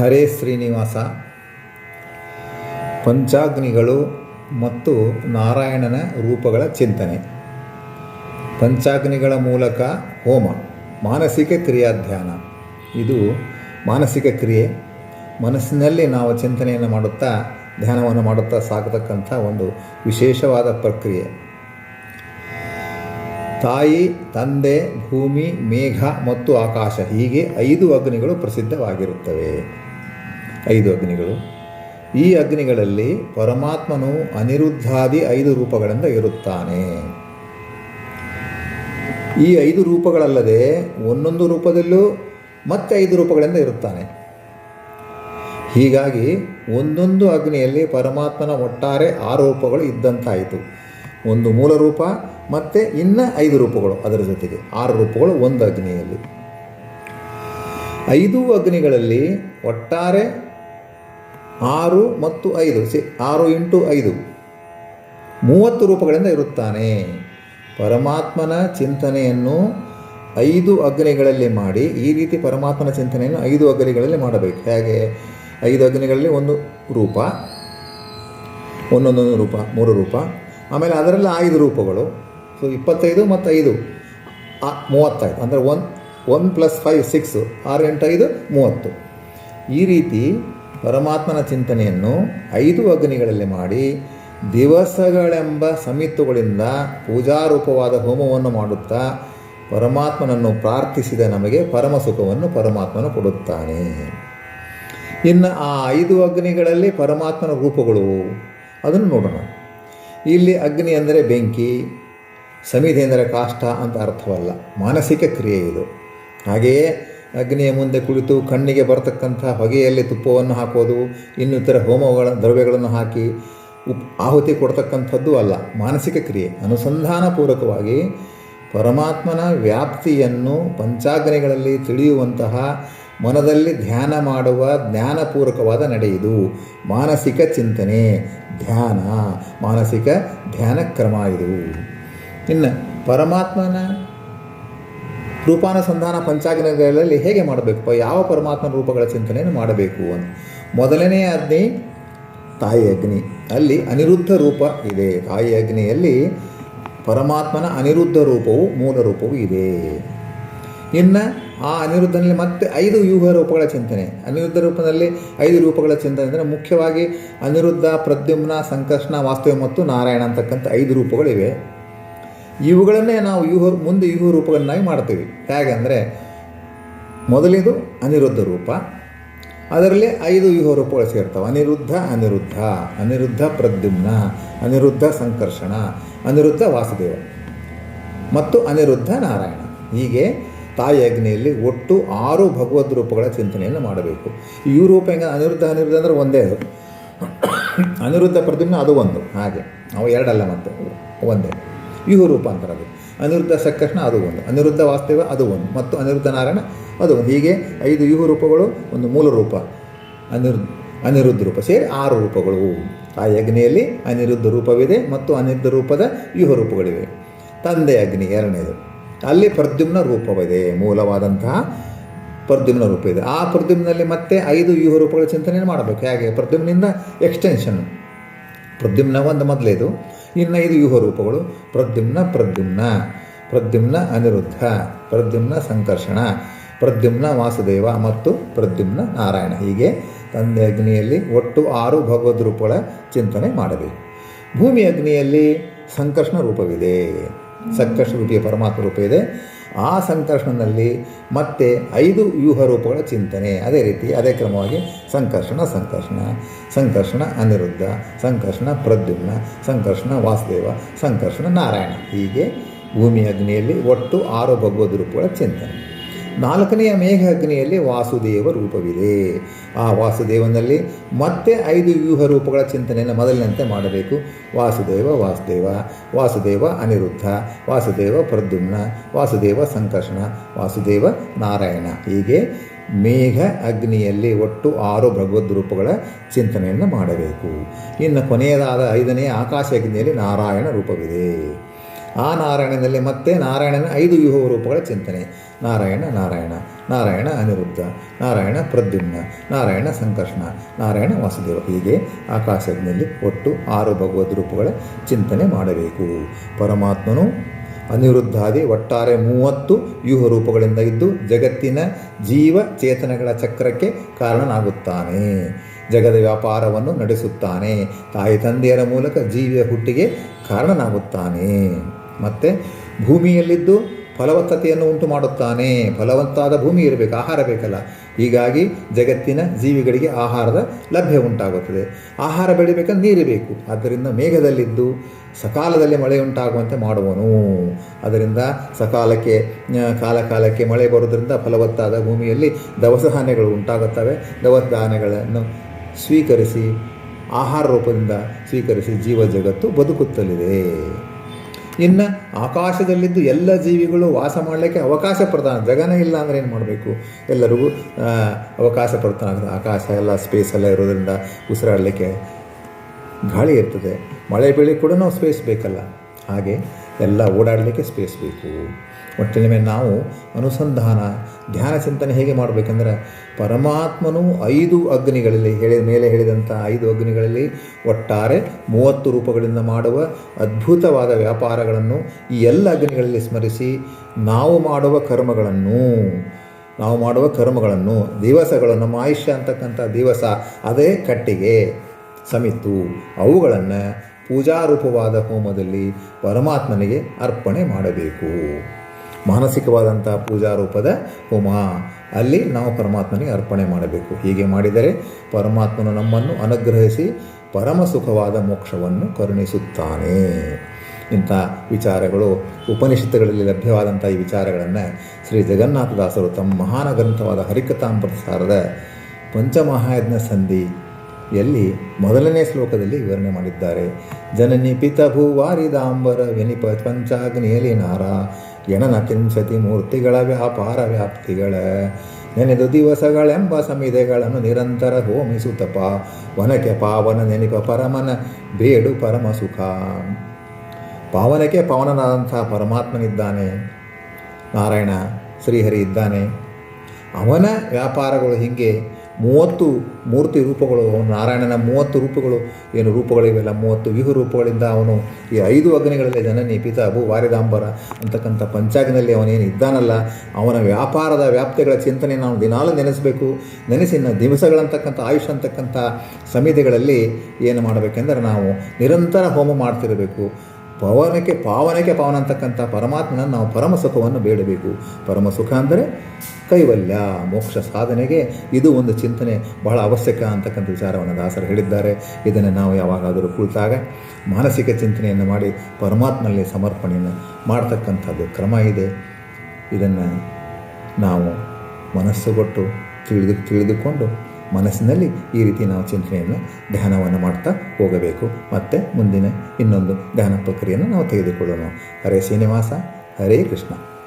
ಹರೇ ಶ್ರೀನಿವಾಸ. ಪಂಚಾಗ್ನಿಗಳು ಮತ್ತು ನಾರಾಯಣನ ರೂಪಗಳ ಚಿಂತನೆ. ಪಂಚಾಗ್ನಿಗಳ ಮೂಲಕ ಹೋಮ, ಮಾನಸಿಕ ಕ್ರಿಯಾಧ್ಯಾನ. ಇದು ಮಾನಸಿಕ ಕ್ರಿಯೆ. ಮನಸ್ಸಿನಲ್ಲಿ ನಾವು ಚಿಂತನೆಯನ್ನು ಮಾಡುತ್ತಾ, ಧ್ಯಾನವನ್ನು ಮಾಡುತ್ತಾ ಸಾಗತಕ್ಕಂಥ ಒಂದು ವಿಶೇಷವಾದ ಪ್ರಕ್ರಿಯೆ. ತಾಯಿ, ತಂದೆ, ಭೂಮಿ, ಮೇಘ ಮತ್ತು ಆಕಾಶ ಹೀಗೆ ಐದು ಅಗ್ನಿಗಳು ಪ್ರಸಿದ್ಧವಾಗಿರುತ್ತವೆ. ಐದು ಅಗ್ನಿಗಳು. ಈ ಅಗ್ನಿಗಳಲ್ಲಿ ಪರಮಾತ್ಮನು ಅನಿರುದ್ಧಾದಿ ಐದು ರೂಪಗಳಿಂದ ಇರುತ್ತಾನೆ. ಈ ಐದು ರೂಪಗಳಲ್ಲದೆ ಒಂದೊಂದು ರೂಪದಲ್ಲೂ ಮತ್ತೆ ಐದು ರೂಪಗಳಿಂದ ಇರುತ್ತಾನೆ. ಹೀಗಾಗಿ ಒಂದೊಂದು ಅಗ್ನಿಯಲ್ಲಿ ಪರಮಾತ್ಮನ ಒಟ್ಟಾರೆ ಆರು ರೂಪಗಳು ಇದ್ದಂತಾಯಿತು. ಒಂದು ಮೂಲ ರೂಪ ಮತ್ತು ಇನ್ನ ಐದು ರೂಪಗಳು ಅದರ ಜೊತೆಗೆ. ಆರು ರೂಪಗಳು ಒಂದು ಅಗ್ನಿಯಲ್ಲಿ. ಐದು ಅಗ್ನಿಗಳಲ್ಲಿ ಒಟ್ಟಾರೆ ಆರು ಮತ್ತು ಐದು. ಸಿ, ಆರು ಇಂಟು ಐದು. ಮೂವತ್ತು ರೂಪಗಳಿಂದ ಇರುತ್ತಾನೆ. ಪರಮಾತ್ಮನ ಚಿಂತನೆಯನ್ನು ಐದು ಅಗ್ನಿಗಳಲ್ಲಿ ಮಾಡಿ, ಈ ರೀತಿ ಪರಮಾತ್ಮನ ಚಿಂತನೆಯನ್ನು ಐದು ಅಗ್ನಿಗಳಲ್ಲಿ ಮಾಡಬೇಕು. ಹೇಗೆ? ಐದು ಅಗ್ನಿಗಳಲ್ಲಿ ಒಂದು ರೂಪ, ಒಂದೊಂದೊಂದು ರೂಪ, ಮೂರು ರೂಪ, ಆಮೇಲೆ ಅದರಲ್ಲಿ ಐದು ರೂಪಗಳು. ಸೊ ಇಪ್ಪತ್ತೈದು ಮತ್ತು ಐದು ಮೂವತ್ತೈದು. ಅಂದರೆ one one plus five, six, ಆರು ಎಂಟು ಐದು, ಮೂವತ್ತು. ಈ ರೀತಿ ಪರಮಾತ್ಮನ ಚಿಂತನೆಯನ್ನು ಐದು ಅಗ್ನಿಗಳಲ್ಲಿ ಮಾಡಿ ದಿವಸಗಳೆಂಬ ಸಮಿತ್ತುಗಳಿಂದ ಪೂಜಾರೂಪವಾದ ಹೋಮವನ್ನು ಮಾಡುತ್ತಾ ಪರಮಾತ್ಮನನ್ನು ಪ್ರಾರ್ಥಿಸಿದ ನಮಗೆ ಪರಮ ಸುಖವನ್ನು ಪರಮಾತ್ಮನು ಕೊಡುತ್ತಾನೆ. ಇನ್ನು ಆ ಐದು ಅಗ್ನಿಗಳಲ್ಲಿ ಪರಮಾತ್ಮನ ರೂಪಗಳು, ಅದನ್ನು ನೋಡೋಣ. ಇಲ್ಲಿ ಅಗ್ನಿ ಅಂದರೆ ಬೆಂಕಿ, ಸಮಿಧೆ ಅಂದರೆ ಕಾಷ್ಟ ಅಂತ ಅರ್ಥವಲ್ಲ, ಮಾನಸಿಕ ಕ್ರಿಯೆ ಇದು. ಹಾಗೆಯೇ ಅಗ್ನಿಯ ಮುಂದೆ ಕುಳಿತು ಕಣ್ಣಿಗೆ ಬರತಕ್ಕಂಥ ಹೊಗೆಯಲ್ಲಿ ತುಪ್ಪವನ್ನು ಹಾಕೋದು ಇನ್ನಿತರ ಹೋಮಗಳ ದ್ರವ್ಯಗಳನ್ನು ಹಾಕಿ ಉಪ್ ಆಹುತಿ ಕೊಡ್ತಕ್ಕಂಥದ್ದು ಅಲ್ಲ, ಮಾನಸಿಕ ಕ್ರಿಯೆ. ಅನುಸಂಧಾನಪೂರ್ವಕವಾಗಿ ಪರಮಾತ್ಮನ ವ್ಯಾಪ್ತಿಯನ್ನು ಪಂಚಾಗ್ನಿಗಳಲ್ಲಿ ತಿಳಿಯುವಂತಹ ಮನದಲ್ಲಿ ಧ್ಯಾನ ಮಾಡುವ ಜ್ಞಾನಪೂರ್ವಕವಾದ ನಡೆಯಿದು ಮಾನಸಿಕ ಚಿಂತನೆ, ಧ್ಯಾನ, ಮಾನಸಿಕ ಧ್ಯಾನ ಕ್ರಮ ಇದು. ಇನ್ನು ಪರಮಾತ್ಮನ ರೂಪಾನುಸಂಧಾನ ಪಂಚಾಗ್ನಿಗಳಲ್ಲಿ ಹೇಗೆ ಮಾಡಬೇಕು? ಯಾವ ಪರಮಾತ್ಮನ ರೂಪಗಳ ಚಿಂತನೆಯನ್ನು ಮಾಡಬೇಕು ಅಂತ. ಮೊದಲನೇ ಅಗ್ನಿ ತಾಯಿ ಅಗ್ನಿ. ಅಲ್ಲಿ ಅನಿರುದ್ಧ ರೂಪ ಇದೆ. ತಾಯಿ ಅಗ್ನಿಯಲ್ಲಿ ಪರಮಾತ್ಮನ ಅನಿರುದ್ಧ ರೂಪವು ಮೂಲ ರೂಪವು ಇದೆ. ಇನ್ನು ಆ ಅನಿರುದ್ಧನಲ್ಲಿ ಮತ್ತೆ ಐದು ವ್ಯೂಹ ರೂಪಗಳ ಚಿಂತನೆ. ಅನಿರುದ್ಧ ರೂಪದಲ್ಲಿ ಐದು ರೂಪಗಳ ಚಿಂತನೆ ಅಂದರೆ ಮುಖ್ಯವಾಗಿ ಅನಿರುದ್ಧ, ಪ್ರದ್ಯುಮ್ನ, ಸಂಕರ್ಷಣ, ವಾಸ್ತವ್ಯ ಮತ್ತು ನಾರಾಯಣ ಅಂತಕ್ಕಂಥ ಐದು ರೂಪಗಳಿವೆ. ಇವುಗಳನ್ನೇ ನಾವು ಯೂಹ ಮುಂದೆ ಯೂಹ ರೂಪಗಳನ್ನಾಗಿ ಮಾಡ್ತೀವಿ. ಹೇಗೆಂದರೆ ಮೊದಲಿದು ಅನಿರುದ್ಧ ರೂಪ, ಅದರಲ್ಲಿ ಐದು ಯೂಹ ರೂಪಗಳು ಸೇರ್ತವೆ. ಅನಿರುದ್ಧ ಅನಿರುದ್ಧ ಅನಿರುದ್ಧ ಪ್ರದ್ಯುಮ್ನ, ಅನಿರುದ್ಧ ಸಂಕರ್ಷಣ, ಅನಿರುದ್ಧ ವಾಸುದೇವ, ಮತ್ತು ಅನಿರುದ್ಧ ನಾರಾಯಣ. ಹೀಗೆ ತಾಯಿ ಅಗ್ನಿಯಲ್ಲಿ ಒಟ್ಟು ಆರು ಭಗವದ್ ರೂಪಗಳ ಚಿಂತನೆಯನ್ನು ಮಾಡಬೇಕು. ಈ ರೂಪ ಹೆಂಗೆ, ಅನಿರುದ್ಧ ಅನಿರುದ್ಧ ಅಂದರೆ ಒಂದೇ ಅದು. ಅನಿರುದ್ಧ ಪ್ರದ್ಯುಮ್ನ ಅದು ಒಂದು, ಹಾಗೆ. ಅವು ಎರಡಲ್ಲ ಮತ್ತೆ, ಒಂದೇ. ವ್ಯೂಹ ರೂಪ ಅಂತಾರೆ ಅದು. ಅನಿರುದ್ಧ ಸಂಕರ್ಷಣ ಅದು ಒಂದು. ಅನಿರುದ್ಧ ವಾಸ್ತವ್ಯ ಅದು ಒಂದು. ಮತ್ತು ಅನಿರುದ್ಧ ನಾರಾಯಣ ಅದು ಒಂದು. ಹೀಗೆ ಐದು ವ್ಯೂಹ ರೂಪಗಳು, ಒಂದು ಮೂಲ ರೂಪ ಅನಿರ್ ಅನಿರುದ್ಧ ರೂಪ. ಸೇರಿ ಆರು ರೂಪಗಳು. ಆ ಅಗ್ನಿಯಲ್ಲಿ ಅನಿರುದ್ಧ ರೂಪವಿದೆ ಮತ್ತು ಅನಿರುದ್ಧ ರೂಪದ ವ್ಯೂಹ ರೂಪಗಳಿವೆ. ತಂದೆ ಅಗ್ನಿ ಎರಡನೇದು. ಅಲ್ಲಿ ಪ್ರದ್ಯುಮ್ನ ರೂಪವಿದೆ. ಮೂಲವಾದಂತಹ ಪ್ರದ್ಯುಮ್ನ ರೂಪ ಇದೆ. ಆ ಪ್ರದ್ಯುಮ್ನಲ್ಲಿ ಮತ್ತೆ ಐದು ವ್ಯೂಹ ರೂಪಗಳ ಚಿಂತನೆಯನ್ನು ಮಾಡಬೇಕು. ಹೇಗೆ? ಪ್ರದ್ಯುಮ್ನಿಂದ ಎಕ್ಸ್ಟೆನ್ಷನ್ ಪ್ರದ್ಯುಮ್ನ ಒಂದು ಮೊದಲೇದು ಇನ್ನು ಐದು ವ್ಯೂಹ ರೂಪಗಳು ಪ್ರದ್ಯುಮ್ನ ಪ್ರದ್ಯುಮ್ನ. ಪ್ರದ್ಯುಮ್ನ ಅನಿರುದ್ಧ. ಪ್ರದ್ಯುಮ್ನ ಸಂಕರ್ಷಣ. ಪ್ರದ್ಯುಮ್ನ ವಾಸುದೇವ ಮತ್ತು ಪ್ರದ್ಯುಮ್ನ ನಾರಾಯಣ. ಹೀಗೆ ತಂದೆ ಅಗ್ನಿಯಲ್ಲಿ ಒಟ್ಟು ಆರು ಭಗವದ್ ರೂಪಗಳ ಚಿಂತನೆ ಮಾಡಬೇಕು. ಭೂಮಿ ಅಗ್ನಿಯಲ್ಲಿ ಸಂಕರ್ಷಣ ರೂಪವಿದೆ. ಸಂಕರ್ಷ ರೂಪಿಯ ಪರಮಾತ್ಮ ರೂಪ ಇದೆ ಆ ಸಂಕರ್ಷಣದಲ್ಲಿ ಮತ್ತೆ ಐದು ವ್ಯೂಹ ರೂಪಗಳ ಚಿಂತನೆ. ಅದೇ ರೀತಿ ಅದೇ ಕ್ರಮವಾಗಿ ಸಂಕರ್ಷಣ ಸಂಕರ್ಷಣ ಸಂಕರ್ಷಣ ಅನಿರುದ್ಧ, ಸಂಕರ್ಷಣ ಪ್ರದ್ಯುಮ್ನ, ಸಂಕರ್ಷಣ ವಾಸುದೇವ, ಸಂಕರ್ಷಣ ನಾರಾಯಣ. ಹೀಗೆ ಭೂಮಿ ಅಗ್ನಿಯಲ್ಲಿ ಒಟ್ಟು ಆರು ಭಗವದ್ ರೂಪಗಳ ಚಿಂತನೆ. ನಾಲ್ಕನೆಯ ಮೇಘ ಅಗ್ನಿಯಲ್ಲಿ ವಾಸುದೇವ ರೂಪವಿದೆ. ಆ ವಾಸುದೇವನಲ್ಲಿ ಮತ್ತೆ ಐದು ವ್ಯೂಹ ರೂಪಗಳ ಚಿಂತನೆಯನ್ನು ಮೊದಲಿನಂತೆ ಮಾಡಬೇಕು. ವಾಸುದೇವ ವಾಸುದೇವ ವಾಸುದೇವ ಅನಿರುದ್ಧ, ವಾಸುದೇವ ಪ್ರದ್ಯುಮ್ನ, ವಾಸುದೇವ ಸಂಕರ್ಷಣ, ವಾಸುದೇವ ನಾರಾಯಣ. ಹೀಗೆ ಮೇಘ ಅಗ್ನಿಯಲ್ಲಿ ಒಟ್ಟು ಆರು ಭಗವದ್ ರೂಪಗಳ ಚಿಂತನೆಯನ್ನು ಮಾಡಬೇಕು. ಇನ್ನು ಕೊನೆಯದಾದ ಐದನೇ ಆಕಾಶ ಅಗ್ನಿಯಲ್ಲಿ ನಾರಾಯಣ ರೂಪವಿದೆ. ಆ ನಾರಾಯಣನಲ್ಲಿ ಮತ್ತೆ ನಾರಾಯಣನ ಐದು ವ್ಯೂಹ ರೂಪಗಳ ಚಿಂತನೆ. ನಾರಾಯಣ ನಾರಾಯಣ ನಾರಾಯಣ ಅನಿರುದ್ಧ, ನಾರಾಯಣ ಪ್ರದ್ಯುಮ್ನ, ನಾರಾಯಣ ಸಂಕರ್ಷಣ, ನಾರಾಯಣ ವಾಸುದೇವ. ಹೀಗೆ ಆಕಾಶದಲ್ಲಿ ಒಟ್ಟು ಆರು ಭಗವದ್ ರೂಪಗಳ ಚಿಂತನೆ ಮಾಡಬೇಕು. ಪರಮಾತ್ಮನು ಅನಿರುದ್ಧಾದಿ ಒಟ್ಟಾರೆ ಮೂವತ್ತು ವ್ಯೂಹ ರೂಪಗಳಿಂದ ಇದ್ದು ಜಗತ್ತಿನ ಜೀವ ಚೇತನಗಳ ಚಕ್ರಕ್ಕೆ ಕಾರಣನಾಗುತ್ತಾನೆ. ಜಗದ ವ್ಯಾಪಾರವನ್ನು ನಡೆಸುತ್ತಾನೆ. ತಾಯಿ, ತಂದೆಯರ ಮೂಲಕ ಜೀವಿಯ ಹುಟ್ಟಿಗೆ ಕಾರಣನಾಗುತ್ತಾನೆ. ಮತ್ತು ಭೂಮಿಯಲ್ಲಿದ್ದು ಫಲವತ್ತತೆಯನ್ನು ಉಂಟು ಮಾಡುತ್ತಾನೆ ಫಲವತ್ತಾದ ಭೂಮಿ ಇರಬೇಕು, ಆಹಾರ ಬೇಕಲ್ಲ. ಹೀಗಾಗಿ ಜಗತ್ತಿನ ಜೀವಿಗಳಿಗೆ ಆಹಾರದ ಲಭ್ಯ ಉಂಟಾಗುತ್ತದೆ. ಆಹಾರ ಬೆಳಿಬೇಕಂದ್ರೆ ನೀರು ಬೇಕು. ಆದ್ದರಿಂದ ಮೇಘದಲ್ಲಿದ್ದು ಸಕಾಲದಲ್ಲಿ ಮಳೆ ಉಂಟಾಗುವಂತೆ ಮಾಡುವನು. ಅದರಿಂದ ಸಕಾಲಕ್ಕೆ ಕಾಲಕಾಲಕ್ಕೆ ಕಾಲ ಕಾಲಕ್ಕೆ ಮಳೆ ಬರೋದರಿಂದ ಫಲವತ್ತಾದ ಭೂಮಿಯಲ್ಲಿ ದವಸ ಧಾನ್ಯಗಳು ಉಂಟಾಗುತ್ತವೆ. ದವಸ ಧಾನ್ಯಗಳನ್ನು ಸ್ವೀಕರಿಸಿ, ಆಹಾರ ರೂಪದಿಂದ ಸ್ವೀಕರಿಸಿ ಜೀವ ಜಗತ್ತು ಬದುಕುತ್ತಲಿದೆ. ಇನ್ನು ಆಕಾಶದಲ್ಲಿದ್ದು ಎಲ್ಲ ಜೀವಿಗಳು ವಾಸ ಮಾಡಲಿಕ್ಕೆ ಅವಕಾಶ ಪ್ರದಾನ, ಜಗನೇ ಇಲ್ಲ ಅಂದರೆ ಏನು ಮಾಡಬೇಕು? ಎಲ್ಲರಿಗೂ ಅವಕಾಶ ಪ್ರದಾನ ಆಕಾಶ ಎಲ್ಲ ಸ್ಪೇಸ್ ಎಲ್ಲ ಇರೋದ್ರಿಂದ ಉಸಿರಾಡಲಿಕ್ಕೆ ಗಾಳಿ ಇರ್ತದೆ. ಮಳೆ ಬೆಳೆ ಕೂಡ ನಾವು ಸ್ಪೇಸ್ ಬೇಕಲ್ಲ. ಹಾಗೆ ಎಲ್ಲ ಓಡಾಡಲಿಕ್ಕೆ ಸ್ಪೇಸ್ ಬೇಕು. ಒಟ್ಟಿನ ನಾವು ಅನುಸಂಧಾನ, ಧ್ಯಾನ ಚಿಂತನೆ ಹೇಗೆ ಮಾಡಬೇಕಂದ್ರೆ ಪರಮಾತ್ಮನು ಐದು ಅಗ್ನಿಗಳಲ್ಲಿ ಹೇಳಿ, ಮೇಲೆ ಹೇಳಿದಂಥ ಐದು ಅಗ್ನಿಗಳಲ್ಲಿ ಒಟ್ಟಾರೆ ಮೂವತ್ತು ರೂಪಗಳಿಂದ ಮಾಡುವ ಅದ್ಭುತವಾದ ವ್ಯಾಪಾರಗಳನ್ನು ಈ ಎಲ್ಲ ಅಗ್ನಿಗಳಲ್ಲಿ ಸ್ಮರಿಸಿ ನಾವು ಮಾಡುವ ಕರ್ಮಗಳನ್ನು, ನಾವು ಮಾಡುವ ಕರ್ಮಗಳನ್ನು, ದಿವಸಗಳು ನಮ್ಮ ಆಯುಷ್ಯ ಅಂತಕ್ಕಂಥ ದಿವಸ, ಅದೇ ಕಟ್ಟಿಗೆ, ಸಮಿತು, ಅವುಗಳನ್ನು ಪೂಜಾರೂಪವಾದ ಹೋಮದಲ್ಲಿ ಪರಮಾತ್ಮನಿಗೆ ಅರ್ಪಣೆ ಮಾಡಬೇಕು. ಮಾನಸಿಕವಾದಂಥ ಪೂಜಾರೂಪದ ಹೋಮ. ಅಲ್ಲಿ ನಾವು ಪರಮಾತ್ಮನಿಗೆ ಅರ್ಪಣೆ ಮಾಡಬೇಕು. ಹೀಗೆ ಮಾಡಿದರೆ ಪರಮಾತ್ಮನು ನಮ್ಮನ್ನು ಅನುಗ್ರಹಿಸಿ ಪರಮ ಸುಖವಾದ ಮೋಕ್ಷವನ್ನು ಕರುಣಿಸುತ್ತಾನೆ. ಇಂಥ ವಿಚಾರಗಳು, ಉಪನಿಷತ್ತುಗಳಲ್ಲಿ ಲಭ್ಯವಾದಂಥ ಈ ವಿಚಾರಗಳನ್ನು ಶ್ರೀ ಜಗನ್ನಾಥದಾಸರು ತಮ್ಮ ಮಹಾನ ಗ್ರಂಥವಾದ ಹರಿಕಥಾಮೃತಸಾರದ ಪಂಚಮಹಾಯಜ್ಞ ಸಂಧಿ ಎಲ್ಲಿ ಮೊದಲನೇ ಶ್ಲೋಕದಲ್ಲಿ ವಿವರಣೆ ಮಾಡಿದ್ದಾರೆ. ಜನನಿ ಪಿತ ಭೂವಾರಿದಾಂಬರ ವಿನಿಪ ಪಂಚಾಗ್ನಿಯಲಿ ನಾರ. ಎಣನ ಕಿಂಸತಿ ಮೂರ್ತಿಗಳ ವ್ಯಾಪಾರ ವ್ಯಾಪ್ತಿಗಳ. ನೆನೆದು ದಿವಸಗಳೆಂಬ ಸಮಿದೆಗಳನ್ನು ನಿರಂತರ ಹೋಮಿಸುತ್ತಪ ವನಕ್ಕೆ ಪಾವನ ನೆನಪ ಪರಮನ ಬೇಡು ಪರಮ ಸುಖ. ಪಾವನಕ್ಕೆ ಪಾವನನಾದಂಥ ಪರಮಾತ್ಮನಿದ್ದಾನೆ. ನಾರಾಯಣ ಶ್ರೀಹರಿ ಇದ್ದಾನೆ. ಅವನ ವ್ಯಾಪಾರಗಳು ಹೀಗೆ. ಮೂವತ್ತು ಮೂರ್ತಿ ರೂಪಗಳು ಅವನು ನಾರಾಯಣನ ಮೂವತ್ತು ರೂಪಗಳು, ಏನು ರೂಪಗಳಿವೆಲ್ಲ, ಮೂವತ್ತು ವಿಹು ರೂಪಗಳಿಂದ ಅವನು ಈ ಐದು ಅಗ್ನಿಗಳಲ್ಲಿ ಜನನಿ, ಪಿತ, ಭೂ, ವಾರಿದಾಂಬರ ಅಂತಕ್ಕಂಥ ಪಂಚಾಗ್ನಲ್ಲಿ ಅವನೇನು ಇದ್ದಾನಲ್ಲ, ಅವನ ವ್ಯಾಪಾರದ ವ್ಯಾಪ್ತಿಗಳ ಚಿಂತನೆ ನಾವು ದಿನಾಲು ನೆನೆಸಬೇಕು. ನೆನೆಸಿನ ದಿವಸಗಳಂತಕ್ಕಂಥ, ಆಯುಷ್ ಅಂತಕ್ಕಂಥ ಸಮಿತಿಗಳಲ್ಲಿ ಏನು ಮಾಡಬೇಕೆಂದರೆ ನಾವು ನಿರಂತರ ಹೋಮ ಮಾಡ್ತಿರಬೇಕು. ಪವನಕ್ಕೆ, ಪಾವನಕ್ಕೆ ಪಾವನ ಅಂತಕ್ಕಂಥ ಪರಮಾತ್ಮನ ನಾವು ಪರಮ ಸುಖವನ್ನು ಬೇಡಬೇಕು. ಪರಮ ಸುಖ ಅಂದರೆ ಕೈವಲ್ಯ, ಮೋಕ್ಷ ಸಾಧನೆಗೆ ಇದು ಒಂದು ಚಿಂತನೆ, ಬಹಳ ಅವಶ್ಯಕ ಅಂತಕ್ಕಂಥ ವಿಚಾರವನ್ನು ದಾಸರು ಹೇಳಿದ್ದಾರೆ. ಇದನ್ನು ನಾವು ಯಾವಾಗಾದರೂ ಕುಳಿತಾಗ ಮಾನಸಿಕ ಚಿಂತನೆಯನ್ನು ಮಾಡಿ ಪರಮಾತ್ಮನಲ್ಲಿ ಸಮರ್ಪಣೆಯನ್ನು ಮಾಡ್ತಕ್ಕಂಥದ್ದು ಕ್ರಮ ಇದೆ. ಇದನ್ನು ನಾವು ಮನಸ್ಸುಗೊಟ್ಟು ತಿಳಿದು, ತಿಳಿದುಕೊಂಡು ಮನಸ್ಸಿನಲ್ಲಿ ಈ ರೀತಿ ನಾವು ಚಿಂತನೆಯನ್ನು, ಧ್ಯಾನವನ್ನು ಮಾಡ್ತಾ ಹೋಗಬೇಕು. ಮತ್ತು ಮುಂದಿನ ಇನ್ನೊಂದು ಧ್ಯಾನ ಪ್ರಕ್ರಿಯೆಯನ್ನು ನಾವು ತೆಗೆದುಕೊಳ್ಳೋಣ. ಹರೇ ಶ್ರೀನಿವಾಸ, ಹರೇ ಕೃಷ್ಣ.